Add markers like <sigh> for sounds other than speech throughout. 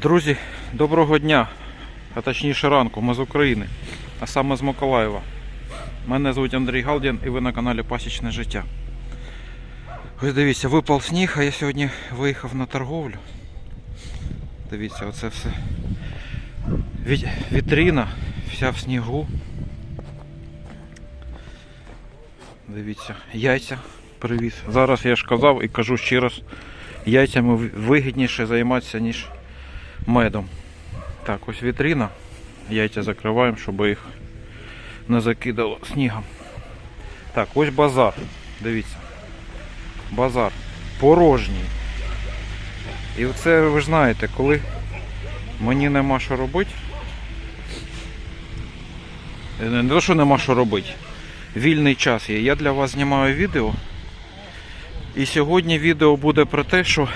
Друзі, доброго дня, а точніше ранку, ми з України, а саме з Миколаєва. Мене звуть Андрій Галдін і ви на каналі Пасічне життя. Ось дивіться, випав сніг, а я сьогодні виїхав на торговлю. Дивіться, оце все. Вітрина, вся в снігу. Дивіться, яйця привіз. Зараз я ж казав і кажу ще раз, яйцями вигідніше займатися, ніж медом. Так, ось вітрина. Яйця закриваємо, щоб їх не закидало снігом. Так, ось базар. Дивіться. Базар. Порожній. І це ви ж знаєте, коли мені нема що робити. е, Не те, що нема що робити. Вільний час є. Я для вас знімаю відео. І сьогодні відео буде про те, що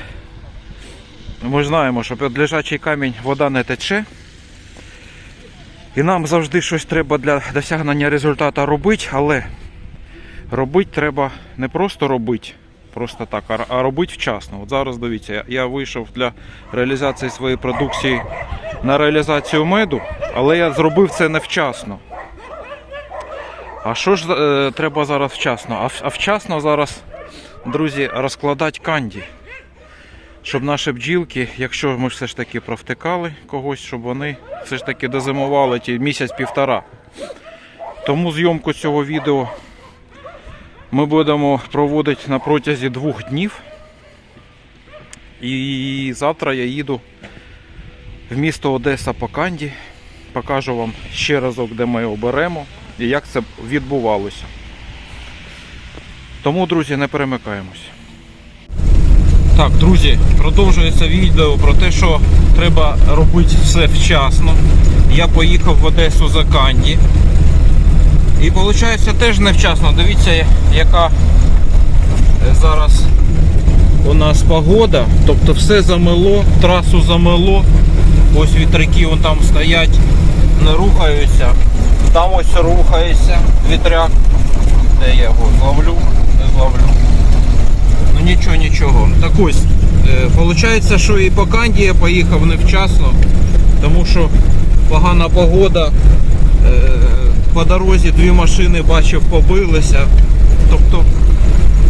ми знаємо, що під лежачий камінь вода не тече. І нам завжди щось треба для досягнення результату робити, але робити треба не просто робити, просто так, а- робити вчасно. От зараз дивіться, я, я вийшов для реалізації своєї продукції на реалізацію меду, але я зробив це невчасно. А що ж е, треба зараз вчасно? А, а вчасно зараз, друзі, розкладати канді щоб наші бджілки, якщо ми все ж таки провтикали когось, щоб вони все ж таки дозимували ті місяць-півтора. Тому зйомку цього відео ми будемо проводити на протязі двох днів. І завтра я їду в місто Одеса по Канді. Покажу вам ще разок, де ми його беремо і як це відбувалося. Тому, друзі, не перемикаємось. Так, друзі, продовжується відео про те, що треба робити все вчасно. Я поїхав в Одесу за Канді. І виходить теж невчасно. Дивіться, яка е, зараз у нас погода. Тобто все замело, трасу замело. Ось вітряки вон там стоять, не рухаються. Там ось рухається вітряк. Де я його зловлю? Не зловлю. Нічого, нічого. Так ось, е, виходить, що і по Канді я поїхав невчасно, тому що погана погода. Е, по дорозі дві машини бачив побилися. Тобто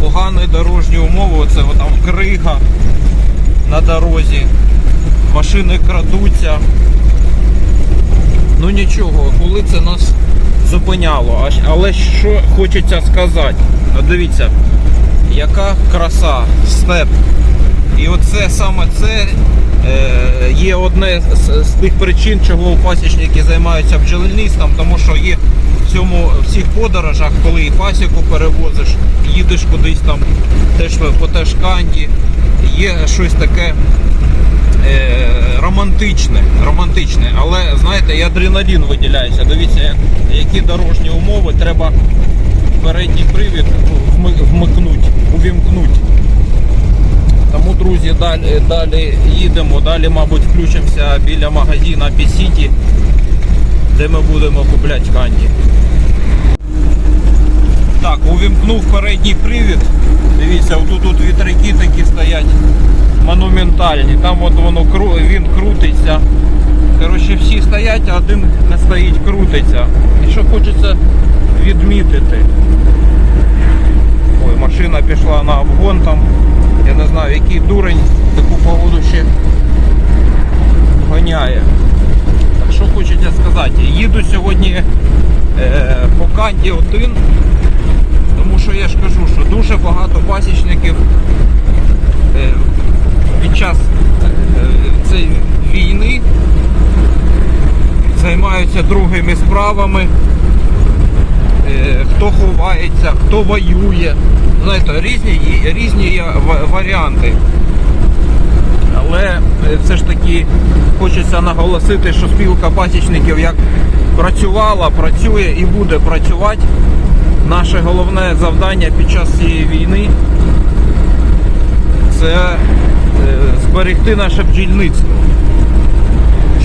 погані дорожні умови, це там крига на дорозі, машини крадуться. Ну нічого, коли це нас зупиняло. Але що хочеться сказати? Дивіться, яка краса, степ. І оце саме це е, є одне з, з тих причин, чого пасічники займаються бджільництвом, тому що є в цьому в цих подорожах, коли і пасіку перевозиш, їдеш кудись там, теж по Ташканді, є щось таке е, романтичне, романтичне, але знаєте, і адреналін виділяється. Дивіться, які дорожні умови треба передній привід вмикнуть, увімкнуть. Тому, друзі, далі, далі їдемо. Далі, мабуть, включимося біля магазину Бісіті, де ми будемо купляти канді. Так, увімкнув передній привід. Дивіться, отут тут вітряки такі стоять монументальні. Там от воно він крутиться. Коротше, всі стоять, а один не стоїть, крутиться. І що хочеться відмітити. Ой, машина пішла на обгон там. Я не знаю, який дурень таку погоду ще гоняє. Так що хочеться сказати, їду сьогодні е, по канді один, тому що я ж кажу, що дуже багато пасічників е, під час е, цієї війни займаються другими справами. Е, хто ховається, хто воює. Знаєте, різні, різні варіанти. Але е, все ж таки хочеться наголосити, що спілка пасічників як працювала, працює і буде працювати. Наше головне завдання під час цієї війни це е, зберегти наше бджільництво.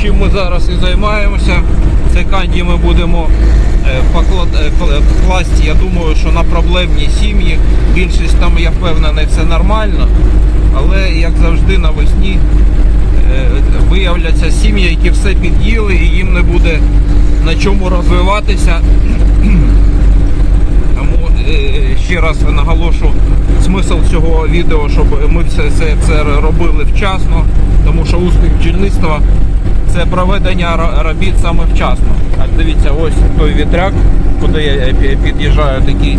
Чим ми зараз і займаємося. Це канді ми будемо е, е, кла- класти, я думаю, що на проблемні сім'ї. Більшість там, я впевнений, все нормально. Але як завжди навесні е, виявляться сім'ї, які все під'їли і їм не буде на чому розвиватися. <clears throat> Тому е, ще раз наголошу смисл цього відео, щоб ми все це, це робили вчасно, тому що успіх бджільництва це проведення робіт саме вчасно. Так, дивіться, ось той вітряк, куди я під'їжджаю такий.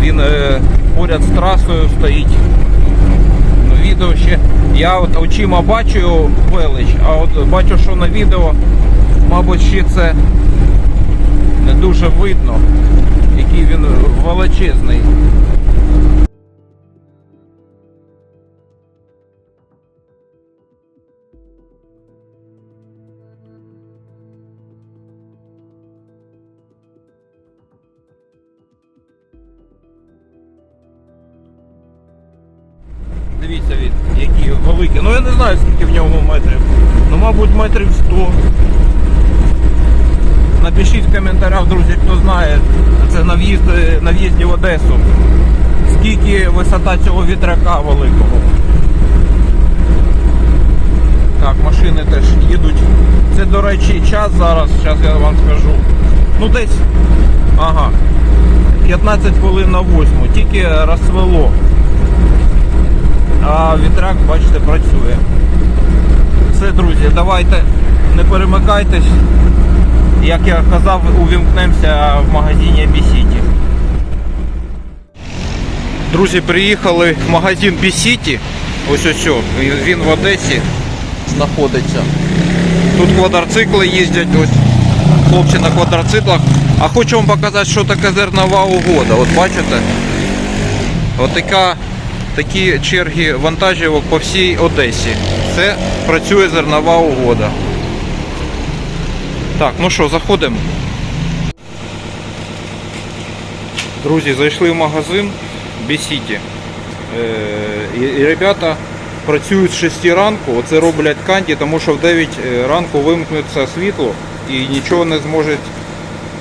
Він е, поряд з трасою стоїть. Ну, відео ще. Я от очима бачу велич, а от бачу, що на відео, мабуть, ще це не дуже видно, який він величезний. Які. Ну я не знаю скільки в ньому метрів. Ну, мабуть, метрів 100. Напишіть в коментарях, друзі, хто знає, це на в'їзд на в'їзді в Одесу. Скільки висота цього вітряка великого. Так, машини теж їдуть. Це, до речі, час зараз, зараз я вам скажу. Ну десь. Ага. 15 хвилин на 8. Тільки розсвело. А вітряк, бачите, працює. Все, друзі, давайте не перемикайтесь. Як я казав, увімкнемося в магазині B-City. Друзі, приїхали в магазин B-City. Ось ось, ось, він в Одесі знаходиться. Тут квадроцикли їздять, ось хлопці на квадроциклах. А хочу вам показати, що таке зернова угода. От бачите? От така, такі черги вантажівок по всій Одесі. Це працює зернова угода. Так, ну що, заходимо. Друзі, зайшли в магазин B-City. Е, і, ребята працюють з 6 ранку, оце роблять канді, тому що в 9 ранку вимкнеться світло і нічого не зможуть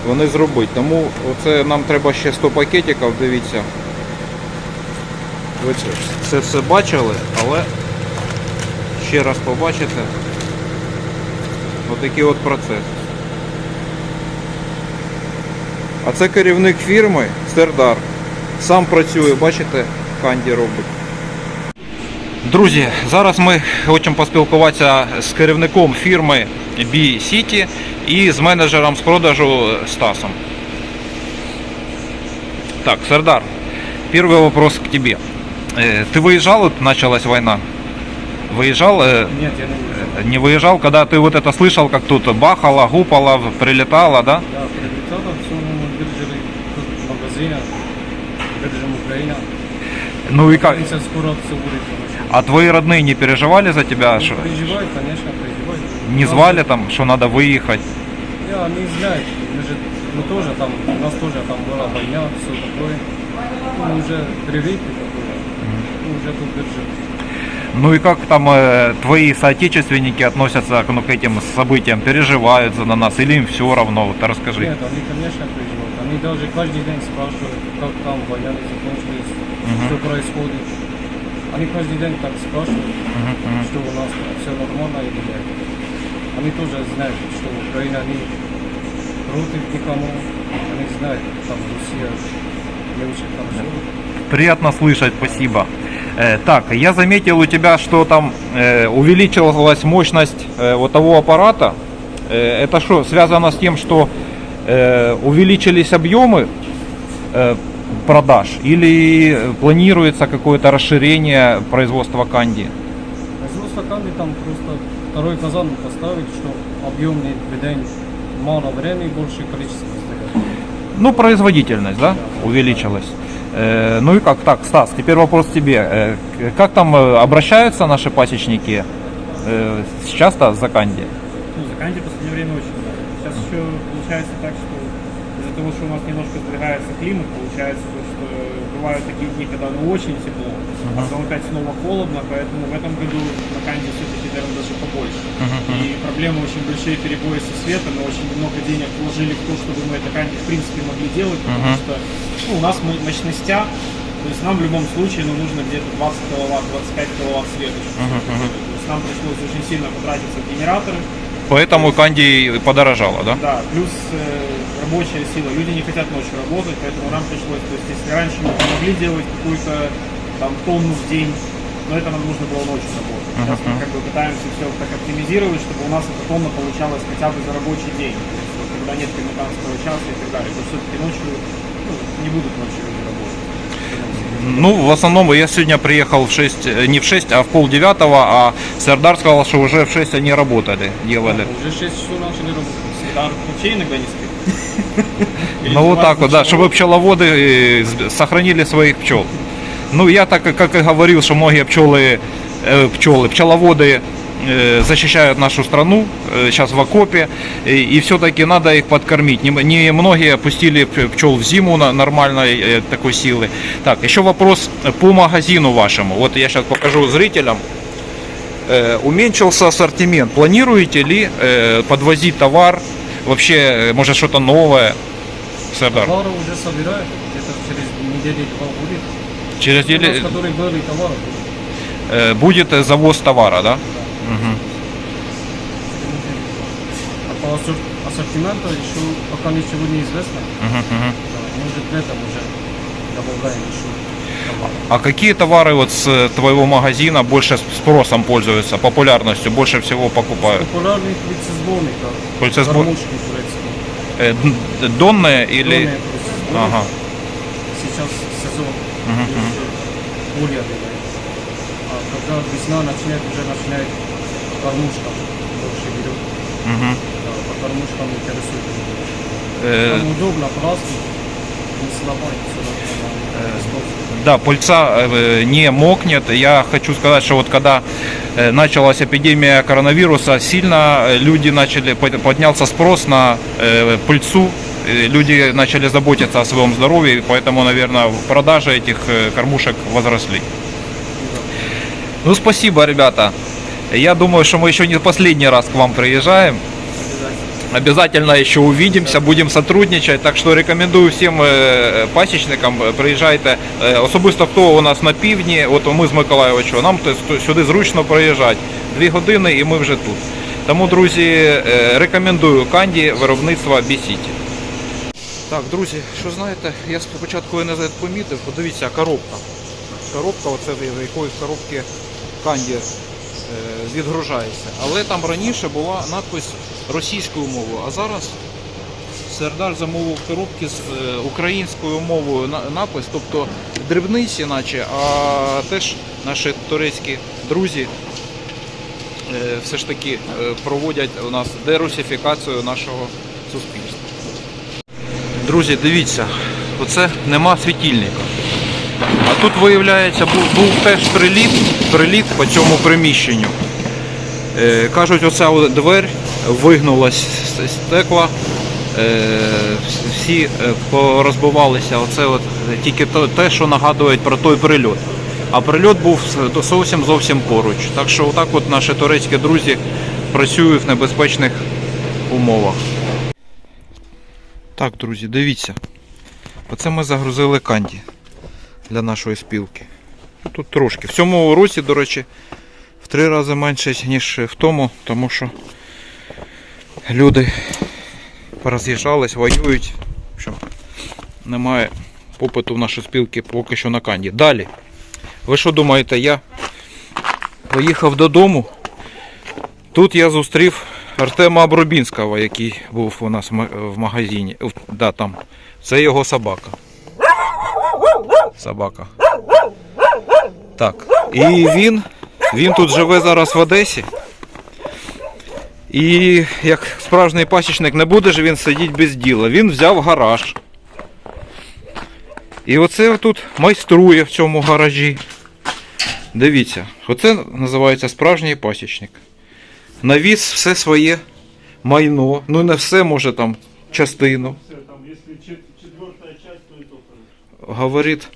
вони зробити. Тому оце нам треба ще 100 пакетиків, дивіться. Ви це, це все бачили, але ще раз побачите. Отакий от процес. А це керівник фірми Сердар. Сам працює, бачите, канді робить. Друзі, зараз ми хочемо поспілкуватися з керівником фірми B-City і з менеджером з продажу Стасом. Так, Сердар, первый вопрос к тебе. Э, Ты выезжал, вот началась война? Выезжал? э, Нет, я не выезжал. Не выезжал, когда ты вот это слышал, как тут бахало, гупало, прилетало, да? Да, прилетало, все мы держали тут держим Украина. Ну и как? Украинцы скоро все будет. А твои родные не переживали за тебя? Они что переживают, конечно, переживают. Не звали там, что надо выехать? Да, они знают, мы же, мы тоже там, у нас тоже там была война, все такое. Ну, Мы уже привыкли такое, мы уже тут держим. Ну и как там э, твои соотечественники относятся ну, к этим событиям? Переживают за на нас или им все равно? Вот расскажи. Нет, они, конечно, переживают. Они даже каждый день спрашивают, как там война не закончилась, что происходит. Они каждый день так спрашивают, мгм. что у нас все нормально или нет. Они тоже знают, что Украина не против никому. Они знают, там Россия не очень хорошо. Приятно слышать, спасибо. Э, так, я заметил у тебя, что там э, увеличилась мощность э, вот того аппарата. Это что, связано с тем, что увеличились объемы продаж или планируется какое-то расширение производства канди? Производство канди там просто второй казан поставить, что объемный день мало времени, больше количество стоят. Ну, производительность, да, увеличилась. Э, ну и как так, Стас, теперь вопрос тебе. Э, к- как там э, обращаются наши пасечники э, часто за канди? Ну, за канди в последнее время очень много. Сейчас еще получается так, что из-за того, что у нас немножко сдвигается климат, получается, то, что бывают такие дни, когда ну очень тепло, а потом опять снова холодно, поэтому в этом году на канде все-таки, наверное, даже побольше. И проблемы очень большие перебои со светом, мы очень много денег вложили в то, чтобы мы это канди в принципе могли делать, потому Мгм. что ну, у нас мо- мощностя, то есть нам в любом случае ну, нужно где-то 20 киловатт, 25 киловатт света, делать. То есть нам пришлось очень сильно потратиться в генераторы. Поэтому канди и подорожало, да? Да, плюс э, рабочая сила. Люди не хотят ночью работать, поэтому нам пришлось, то есть если раньше мы могли делать какую-то там тонну в день, но это нам нужно было ночью работать. Сейчас мы как бы пытаемся все так оптимизировать, чтобы у нас эта тонна получалась хотя бы за рабочий день. То есть, вот, когда нет комендантского часа и так далее. То есть все-таки ночью ну, не будут ночью люди работать. Ну, в основном я сегодня приехал в 6, э, не в 6, а в пол девятого, а Сердар сказал, что уже в 6 они работали, делали. Уже 6 часов начали работать. Там вообще иногда не <laughs> Ну вот 20 так вот, да, часов. чтобы пчеловоды э, с- сохранили своих пчел. Ну я так как и говорил, что многие пчелы, э, пчелы, пчеловоды э, защищают нашу страну сейчас в окопе, и, и все-таки надо их подкормить. Не, не многие пустили п- пчел в зиму на нормальной э, такой силы. Так, еще вопрос по магазину вашему. Вот я сейчас покажу зрителям. Э, уменьшился ассортимент. Планируете ли э, подвозить товар? Вообще, э, может что-то новое? Сердар. Товары уже собирают, где-то через недели два будет. Через У нас, неделю которые были товары, будет. э, будет э, завоз товара, да? Мгм. А по ассор- ассортименту еще пока ничего не известно. Мгм, мгм. Да, Может летом уже добавляем еще товары. А какие товары вот с э, твоего магазина больше спросом пользуются, популярностью больше всего покупают? Популярный птицезборник, Птицезбор- кормушки турецкие. Э, д- Донные или... Донные птицезборники. Ага. Сейчас сезон Мгм, еще более бывает. А когда весна начнет, уже начинает кормушка больше берет. Мгм. Да, по кормушкам интересует уже больше. Э, Там удобно, пластик, не сломает, все нормально. Спрос. Да, пыльца э, не мокнет. Я хочу сказать, что вот когда э, началась эпидемия коронавируса, сильно э, люди начали, под- поднялся спрос на пыльцу. Люди начали заботиться о своем здоровье, поэтому, наверное, продажи этих кормушек возросли. Ну, спасибо, ребята. Я думаю, что мы еще не последний раз к вам приезжаем. Обязательно еще увидимся, будем сотрудничать. Так що рекомендую всім е, пасічникам е, приїжджайте. Е, Особисто хто у нас на півдні, от ми з Миколаєвича, нам сюди зручно проїжджати. Дві години і ми вже тут. Тому, друзі, е, рекомендую канді виробництва Бісіті. Так, друзі, що знаєте, я спочатку не помітив, подивіться, коробка. Коробка, оце з якоїсь коробки канді відгружається. Але там раніше була надпис російською мовою, а зараз Сердар замовив коробки з е, українською мовою на- напис, тобто дрібниці, наче, а теж наші турецькі друзі е, все ж таки е, проводять у нас дерусифікацію нашого суспільства. Друзі, дивіться, оце нема світильника. А тут, виявляється, був, був теж приліт, приліт по цьому приміщенню. Е, кажуть, оця от двері вигнулась з стекла. Е, всі е, порозбивалися. Оце от тільки те, що нагадує про той прильот. А прильот був зовсім зовсім поруч. Так що отак от наші турецькі друзі працюють в небезпечних умовах. Так, друзі, дивіться. Оце ми загрузили канді для нашої спілки. Ну, Тут трошки. В цьому році, до речі, в три рази менше, ніж в тому, тому що люди пороз'їжджались, воюють. В немає попиту в нашій спілки поки що на канді. Далі. Ви що думаєте, я поїхав додому. Тут я зустрів Артема Абробінського, який був у нас в магазині. Да, там. Це його собака. Собака. Так. І він, він тут живе зараз в Одесі. І як справжній пасічник не буде ж він сидіти без діла. Він взяв гараж. І оце тут майструє в цьому гаражі. Дивіться, оце називається справжній пасічник. Навіз все своє майно. Ну не все, може там частину. Говорить.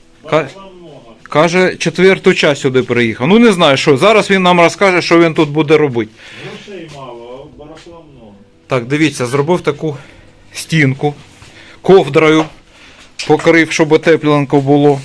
Каже, четверту часть сюди приїхав. Ну не знаю що. Зараз він нам розкаже, що він тут буде робити. Грошей мало, а барахла много. Так, дивіться, зробив таку стінку ковдрою, покрив, щоб тепленько було.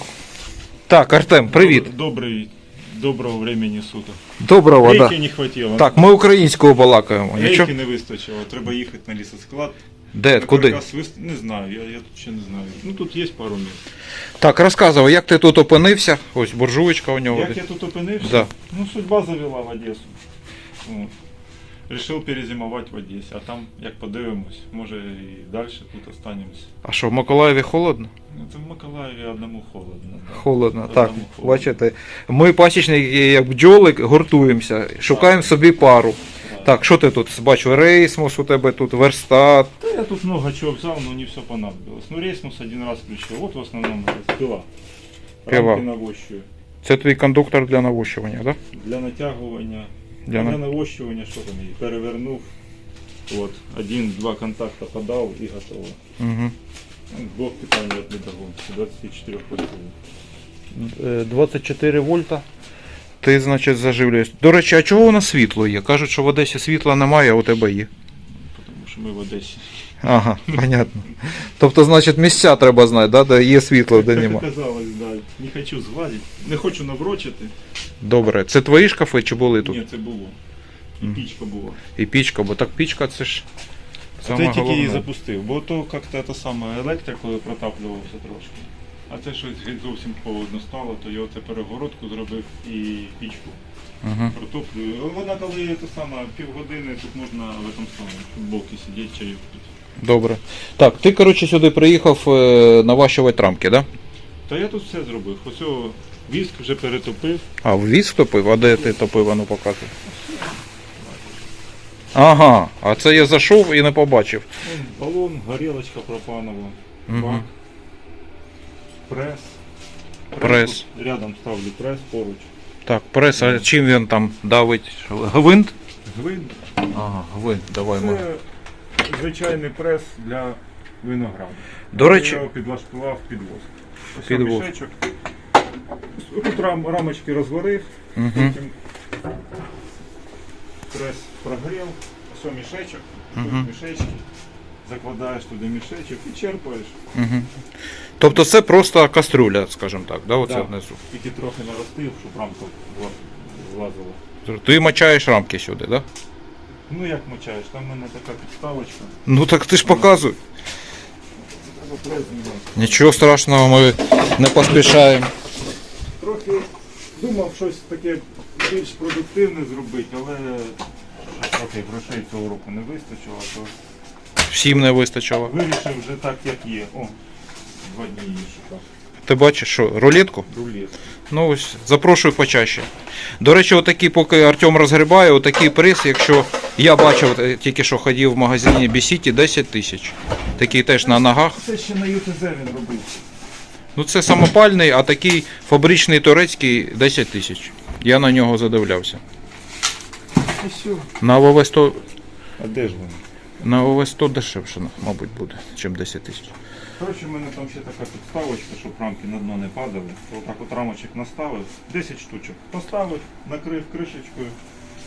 Так, Артем, привіт. Добрий Доброго времени суток. Доброго, Рейки да. не хватило. Так, ми українською балакаємо. Рейки Нічого? не вистачило. Треба їхати на лісосклад. Де, куди? каркас вис- Не знаю, я, я тут ще не знаю. Ну тут є пару місць. Так, розказувай, як ти тут опинився? Ось буржуєчка у нього. Як я тут опинився? Да. Ну, судьба завела в Одесу. От. Рішив перезимувати в Одесі, а там, як подивимось, може і далі тут останемось. А що, в Миколаєві холодно? Ну, це в Миколаєві одному холодно. да. Холодно, Одному так. холодно. Бачите, ми пасічники, як бджоли, гуртуємося, шукаємо собі пару. Так, що ти тут бачу? Рейсмус у тебе тут, верстат. Да я тут много чего взял, но не все понадобилось. Ну, рейсмус один раз включил. Вот в основном это пила. Пила. Рамки навощую. Це твій кондуктор для навощування, так? Для натягування. Для на- для навощування, що там її перевернув. От, один-два контакта подав і готово. Угу. Ну, Блок питання від недогонки, 24 вольтовий. 24 вольта. Ти, значить, заживлюєш. До речі, а чого у нас світло є? Кажуть, що в Одесі світла немає, а у тебе є. Тому що ми в Одесі. Ага, понятно. Тобто, значить, місця треба знати, да? де є світло, де Як нема. оказалось, да. Не хочу згладити, не хочу наврочити. Добре. Це твої шкафи чи були тут? Ні, це було. І пічка була. І пічка, бо так пічка це ж. А ти тільки її запустив, бо то як-то те саме електрикою протаплювався трошки. А це щось геть зовсім холодно стало, то я оце перегородку зробив і пічку Угу. протоплюю. Вона коли те саме півгодини тут можна в этом самому футболці сидіти, чаю пити. Добре. Так, ти, коротше, сюди приїхав е, наващувати рамки, да? Та я тут все зробив. Ось о, віск вже перетопив. А, в віз топив? А де ти топив, а ну показуй. Ага, а це я зайшов і не побачив. Вон балон, горілочка пропанова, бак, прес. Прес. тут Рядом ставлю прес поруч. Так, прес, а чим він там давить? Гвинт? Гвинт. Ага, гвинт, давай ми. Це звичайний прес для винограду. До речі, Я його підлаштував під воск. Ось Під мішечок. Тут рам, рамочки розварив, Мгм. потім прес прогрів, ось мішечок, тут Мгм. мішечки. Закладаєш туди мішечок і черпаєш. Угу. Тобто це просто кастрюля, скажімо так, да, оце Да. внизу. Тільки трохи наростив, щоб рамка вла- влазила. Ти мочаєш рамки сюди, да? Ну як мочаєш, там в мене така підставочка. Ну так ти ж показуй. Треба прес знімати. Нічого страшного, ми не поспішаємо. Трохи думав щось таке більш продуктивне зробити, але трохи грошей цього року не вистачило, то Всім не вистачило. вирішив вже так, як є. О, два дні її шукав. Ти бачиш, що, рулетку? Рулет. Ну ось, запрошую почаще. До речі, отакі, поки Артем розгрібає, отакий приз, якщо я бачив, е, тільки що ходив в магазині B-City, 10 тисяч. Такий теж на ногах. Це ще на ЮТЗ він робив. Ну це самопальний, а такий фабричний турецький 10 тисяч. Я на нього задивлявся. На ВВ100, А де ж він? На ВВ100 дешевше, мабуть, буде, ніж 10 тисяч. Коротше, в мене там ще така підставочка, щоб рамки на дно не падали. Отак от рамочок наставив, 10 штучок. Поставив, накрив кришечкою,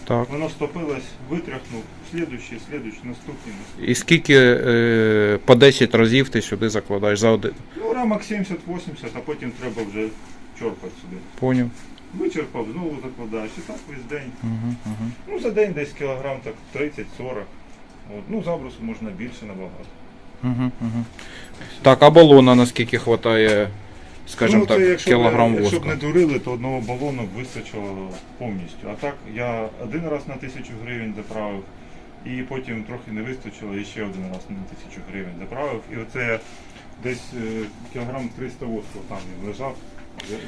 Так. воно стопилось, витряхнув, слідуючий, слідуючий, наступний, наступний. І скільки е, по 10 разів ти сюди закладаєш за один? Ну, рамок 70-80, а потім треба вже чорпати сюди. Поняв. Вичерпав, знову закладаєш. І так весь день. Угу, угу. Ну, за день десь кілограм так 30-40. От. Ну, забросу можна більше набагато. Угу, угу. Так, а балона наскільки вистачає, скажімо ну, це так, якщо, кілограм б воску? не дурили, то одного балону вистачило повністю. А так я один раз на тисячу гривень заправив, і потім трохи не вистачило, і ще один раз на тисячу гривень заправив. І оце десь е, кілограм 300 воску там він лежав,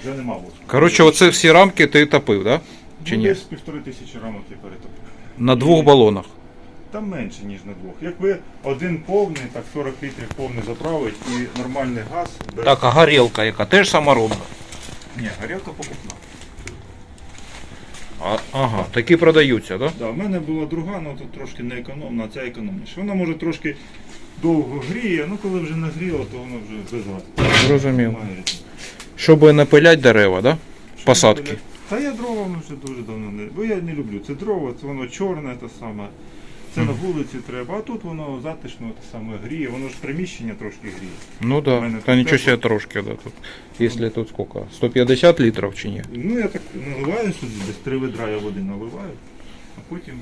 вже, нема воску. Коротше, оце всі рамки ти топив, да? Чи ну, ні? Десь півтори тисячі рамок я перетопив. На двох балонах. Там менше, ніж на двох. Якби один повний, так 40 літрів повний заправить і нормальний газ без... Так, а горілка яка? Теж саморобна. Ні, горілка покупна. А, ага, такі продаються, так? Да, в мене була друга, але тут трошки не економна, а ця економніша. Вона може трошки довго гріє, ну коли вже нагріло, то воно вже без газу. Різниці. Щоб не пилять дерева, да? Що Посадки. Та я дрова вже дуже давно не. Бо я не люблю. Це дрова, це воно чорне те саме. Це на вулиці треба, а тут воно затишно те саме гріє, воно ж приміщення трошки гріє. Ну У да. мене Та тут нічого тепло. себе трошки, да, тут. Якщо тут скільки? 150 літрів чи ні? Ну я так наливаю сюди, десь три ведра я води наливаю, а потім.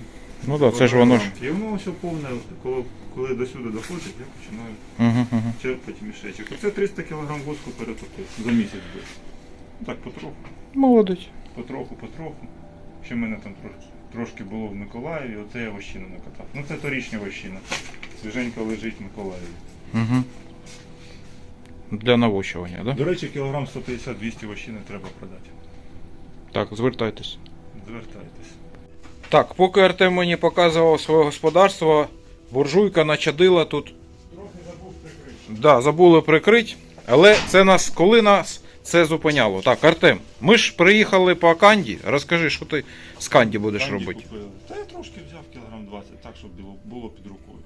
Ну так, да, це ж воно ж. І воно все повне, коли, коли до сюди доходить, я починаю Угу, угу. черпати мішечок. Оце 300 кг воску перетопив за місяць. Ну так потроху, Молодець. потроху, потроху. Ще в мене там трошки, трошки було в Миколаєві, оце я вощину накатав. Ну це торічня вощина. Свіженько лежить в Миколаєві. Угу. Для навощування, так? Да? До речі, кілограм 150-200 вощини треба продати. Так, звертайтесь. Звертайтесь. Так, поки Артем мені показував своє господарство, буржуйка начадила тут. Трохи забув прикрити. Да, забули прикрити, але це нас, коли нас це зупиняло. Так, Артем, ми ж приїхали по Канді. Розкажи, що ти з Канді будеш Канді робити. купили. Та я трошки взяв кілограм 20, так, щоб було, під рукою.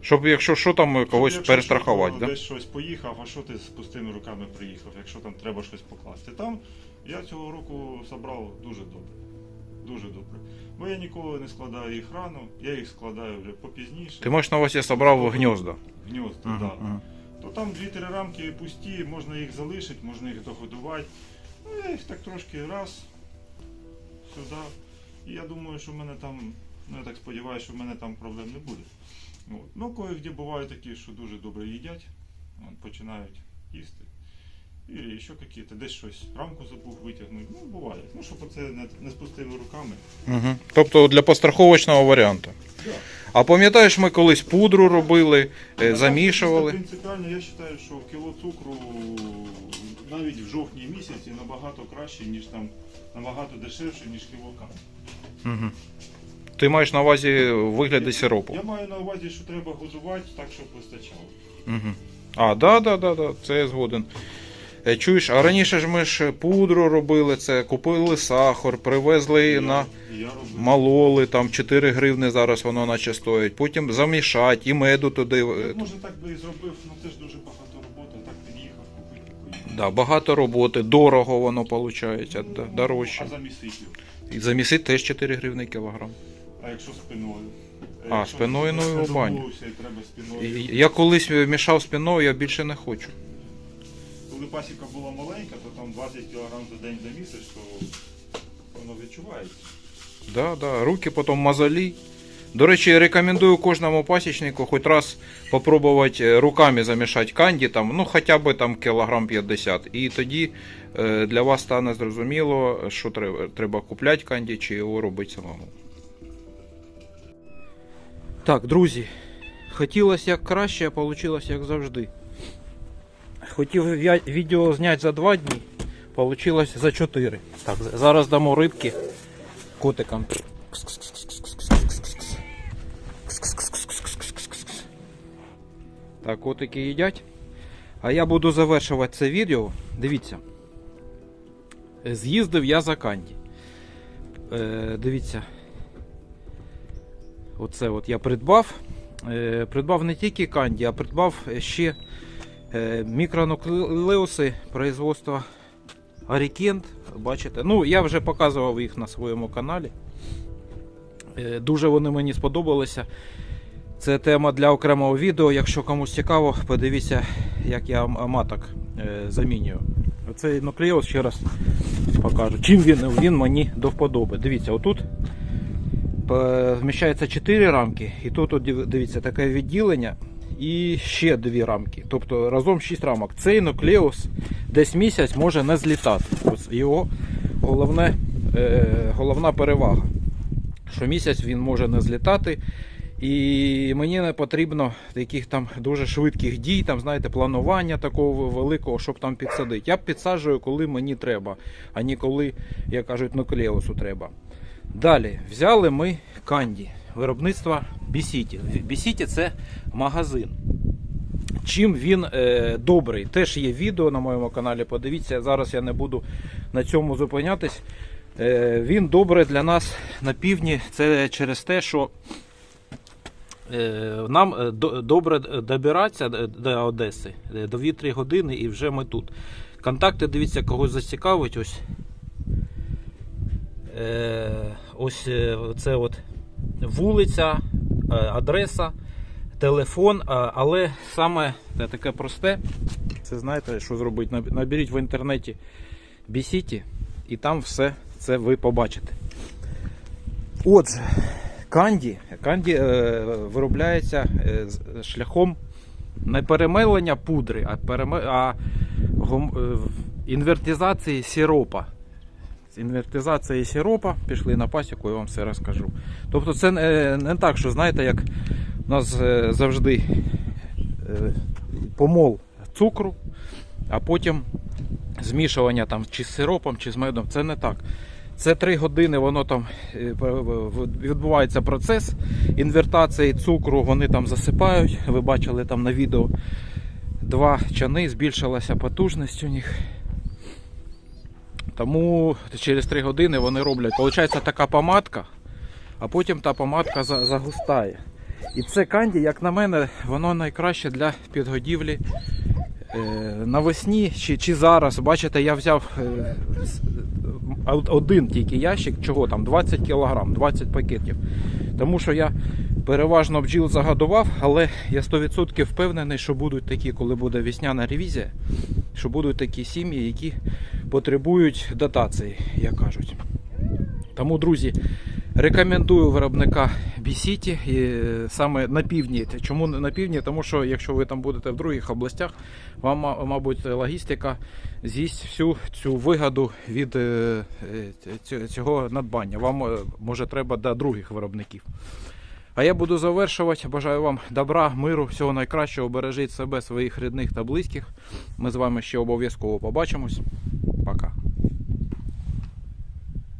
Щоб якщо що там когось Якщо перестрахувати, да? десь щось поїхав, а що ти з пустими руками приїхав, якщо там треба щось покласти. Там я цього року зібрав дуже добре. Дуже добре. Бо я ніколи не складаю їх рано, я їх складаю вже попізніше. Ти маєш на увазі собрав гнізда. Гнізда, Ага, да. ага. То там 2-3 рамки пусті, можна їх залишити, можна їх догодувати. Ну, я їх так трошки раз сюди. І я думаю, що в мене там, ну я так сподіваюся, що в мене там проблем не буде. От. Ну, кое-где бувають такі, що дуже добре їдять, починають їсти. І ще якісь, десь щось, рамку забув витягнути. Ну, буває. Ну, щоб оце не, не з пустими руками. Угу. Тобто для постраховочного варіанту. Да. А пам'ятаєш, ми колись пудру робили, е, Ну, замішували. Принципіально я вважаю, що кіло цукру навіть в жовтні місяці набагато краще, ніж там набагато дешевше, ніж кіло кави. Угу. Ти маєш на увазі вигляди сиропу. Я маю на увазі, що треба годувати так, щоб вистачало. Угу. А, да, да, да, да, це я згоден. Е, Чуєш, а раніше ж ми ж пудру робили, це купили сахар, привезли на малоли, там 4 гривни зараз воно наче стоїть. Потім замішати і меду туди. е, Може так би і зробив, але це ж дуже багато роботи, так під'їхав, купив і. Да, багато роботи, дорого воно виходить, да, дорожче. А замісити. І замісити теж 4 гривни кілограм. А якщо спиною? А, якщо спиною, ну, і баню. Я колись мішав спиною, я більше не хочу. Коли пасіка була маленька, то там 20 кг за день замісиш, то воно відчувається. Да, да, руки потім мозолі. До речі, рекомендую кожному пасічнику хоч раз попробувати е, руками замішати канді, там, ну хоча б там кілограм 50. І тоді е, для вас стане зрозуміло, що треба, треба купляти канді чи його робити самому. Так, друзі, хотілося як краще, а вийшло як завжди. Хотів відео зняти за 2 дні, вийшло за 4. Так, зараз дамо рибки котикам. Так, котики їдять. А я буду завершувати це відео. Дивіться. З'їздив я за Канді. Е, дивіться. Оце от я придбав. Е, придбав не тільки Канді, а придбав ще мікронуклеуси производства Арікент. Бачите? Ну, я вже показував їх на своєму каналі. Е, Дуже вони мені сподобалися. Це тема для окремого відео. Якщо комусь цікаво, подивіться, як я маток е, замінюю. Оцей нуклеус ще раз покажу. Чим він, він мені до вподоби. Дивіться, отут е, вміщається 4 рамки, і тут дивіться таке відділення. І ще дві рамки. Тобто разом 6 рамок. Цей нуклеус десь місяць може не злітати. Ось його головне, е, головна перевага. Що місяць він може не злітати. І мені не потрібно таких там дуже швидких дій, там, знаєте, планування такого великого, щоб там підсадити. Я підсаджую, коли мені треба, а не коли, як кажуть, нуклеусу треба. Далі взяли ми канді виробництва Бісіті. Бісіті це магазин. Чим він е, добрий? Теж є відео на моєму каналі. Подивіться, зараз я не буду на цьому зупинятись. Е, він добрий для нас на півдні. Це через те, що е, нам е, добре добиратися до Одеси е, до 2-3 години і вже ми тут. Контакти, дивіться, когось зацікавить. Ось. Е, ось е, це от вулиця, е, адреса, телефон, е, але саме те таке просте. Це знаєте, що зробити? Наберіть в інтернеті Бісіті, і там все це ви побачите. Отже, канді, канді е, виробляється е, шляхом не перемелення пудри, а, переме... а гом... інвертизації сиропа. З інвертизації сиропа пішли на пасіку, я вам все розкажу. Тобто це не, так, що знаєте, як у нас е, завжди е, помол цукру, а потім змішування там чи з сиропом, чи з медом. Це не так. Це 3 години воно там е, відбувається процес інвертації цукру, вони там засипають. Ви бачили там на відео два чани, збільшилася потужність у них. Тому через 3 години вони роблять. Получається така помадка, а потім та помадка загустає. І це канді, як на мене, воно найкраще для підгодівлі е, навесні чи, чи зараз. Бачите, я взяв е, один тільки ящик, чого там 20 кг, 20 пакетів. Тому що я переважно бджіл загадував, але я 100% впевнений, що будуть такі, коли буде весняна ревізія, що будуть такі сім'ї, які потребують дотації, як кажуть. Тому, друзі, рекомендую виробника е, саме на півдні. Чому на півдні? Тому що якщо ви там будете в других областях, вам, мабуть, логістика з'їсть всю цю вигоду від е, е, ць- цього надбання. Вам е, може треба до других виробників. А я буду завершувати. Бажаю вам добра, миру, всього найкращого. Бережіть себе, своїх рідних та близьких. Ми з вами ще обов'язково побачимось.